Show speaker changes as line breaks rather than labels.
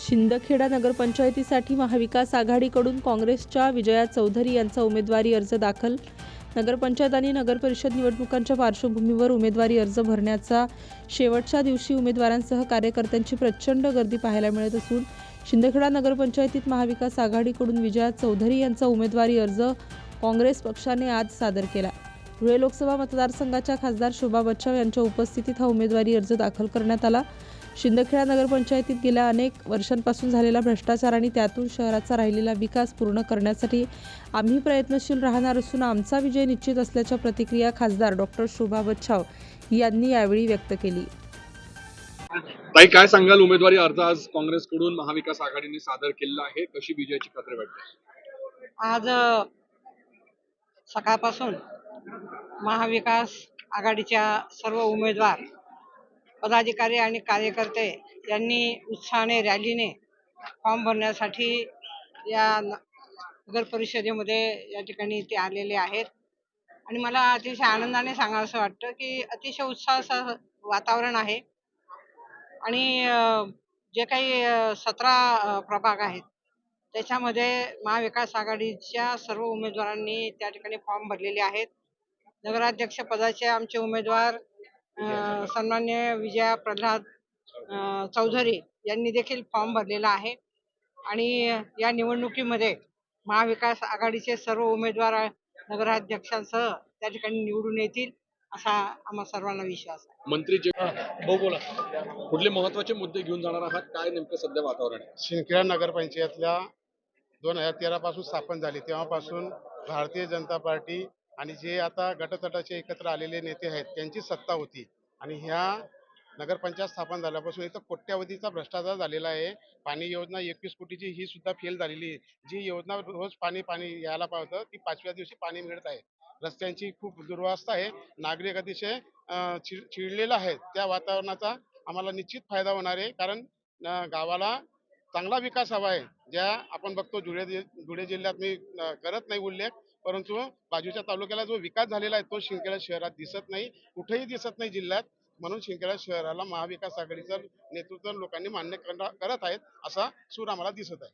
शिंदखेडा नगरपंचायतीसाठी महाविकास आघाडीकडून काँग्रेसच्या विजया चौधरी यांचा उमेदवारी अर्ज दाखल. नगरपंचायत आणि नगरपरिषद निवडणुकांच्या पार्श्वभूमीवर उमेदवारी अर्ज भरण्याचा शेवटच्या दिवशी उमेदवारांसह कार्यकर्त्यांची प्रचंड गर्दी पाहायला मिळत असून शिंदखेडा नगरपंचायतीत महाविकास आघाडीकडून विजया चौधरी यांचा उमेदवारी अर्ज काँग्रेस पक्षाने आज सादर केला. धुळे लोकसभा मतदारसंघाच्या खासदार शोभा बच्चाव यांच्या उपस्थितीत हा उमेदवारी अर्ज दाखल करण्यात आला. शिंदखेडा नगरपंचायतीत गेल्या अनेक वर्षांपासून झालेला भ्रष्टाचार आणि त्यातून शहराचा राहिलेला विकास पूर्ण करण्यासाठी आम्ही प्रयत्नशील राहणार असून आमचा विजय निश्चित असल्याच्या प्रतिक्रिया खासदार डॉक्टर शोभा बच्छाव यांनी यावेळी व्यक्त केली.
ताई काय सांगाल? उमेदवारी अर्ज आज काँग्रेसकडून महाविकास आघाडीने सादर केलेला आहे. कशी विजयाची खात्री वाटते?
आज सकाळपासून महाविकास आघाडीच्या सर्व उमेदवार पदाधिकारी आणि कार्यकर्ते यांनी उत्साहाने रॅलीने फॉर्म भरण्यासाठी या न- नगर परिषदेमध्ये या ठिकाणी ते आलेले आहेत. आणि मला अतिशय आनंदाने सांगावंसं वाटतं की अतिशय उत्साहाचं वातावरण आहे. आणि जे काही सतरा प्रभाग आहेत त्याच्यामध्ये महाविकास आघाडीच्या सर्व उमेदवारांनी त्या ठिकाणी फॉर्म भरलेले आहेत. नगराध्यक्षपदाचे आमचे उमेदवार सन्मान्य विजया प्रल्हाद चौधरी यांनी देखील फॉर्म भरलेला आहे. आणि या निवडणुकीमध्ये महाविकास आघाडीचे सर्व उमेदवार नगराध्यक्षांसह त्या ठिकाणी निवडून येतील असा आम्हा सर्वांना विश्वास आहे.
मंत्री जे बोला. कुठले महत्त्वाचे मुद्दे घेऊन जाणार आहात? काय नेमकं सध्या वातावरण आहे?
शिंदखेडा नगरपंचायतल्या दोन हजार तेरा पासून स्थापन झाली. तेव्हापासून भारतीय जनता पार्टी आणि जे आता गटतटाचे एकत्र आलेले नेते आहेत त्यांची सत्ता होती. आणि ह्या नगरपंचायत स्थापन झाल्यापासून इथं कोट्यावधीचा भ्रष्टाचार झालेला आहे. पाणी योजना एकवीस कोटीची ही सुद्धा फेल झालेली आहे. जी योजना रोज पाणी पाणी यायला पाहिजे ती पाचव्या दिवशी पाणी मिळत आहे. रस्त्यांची खूप दुर्वस्था आहे. नागरिक अतिशय चिडलेला आहे. त्या वातावरणाचा आम्हाला निश्चित फायदा होणार आहे. कारण गावाला चांगला विकास हवा आहे. ज्या आपण बघतो धुळे धुळे जिल्ह्यात मी करत नाही उल्लेख. परंतु बाजूच्या तालुक्याला जो विकास झालेला आहे तो शिंदखेडा शहरात दिसत नाही कुठेही दिसत नाही जिल्ह्यात. म्हणून शिंदखेडा शहराला महाविकास आघाडीचं नेतृत्व लोकांनी मान्य करत आहेत असा सूर आम्हाला दिसत आहे.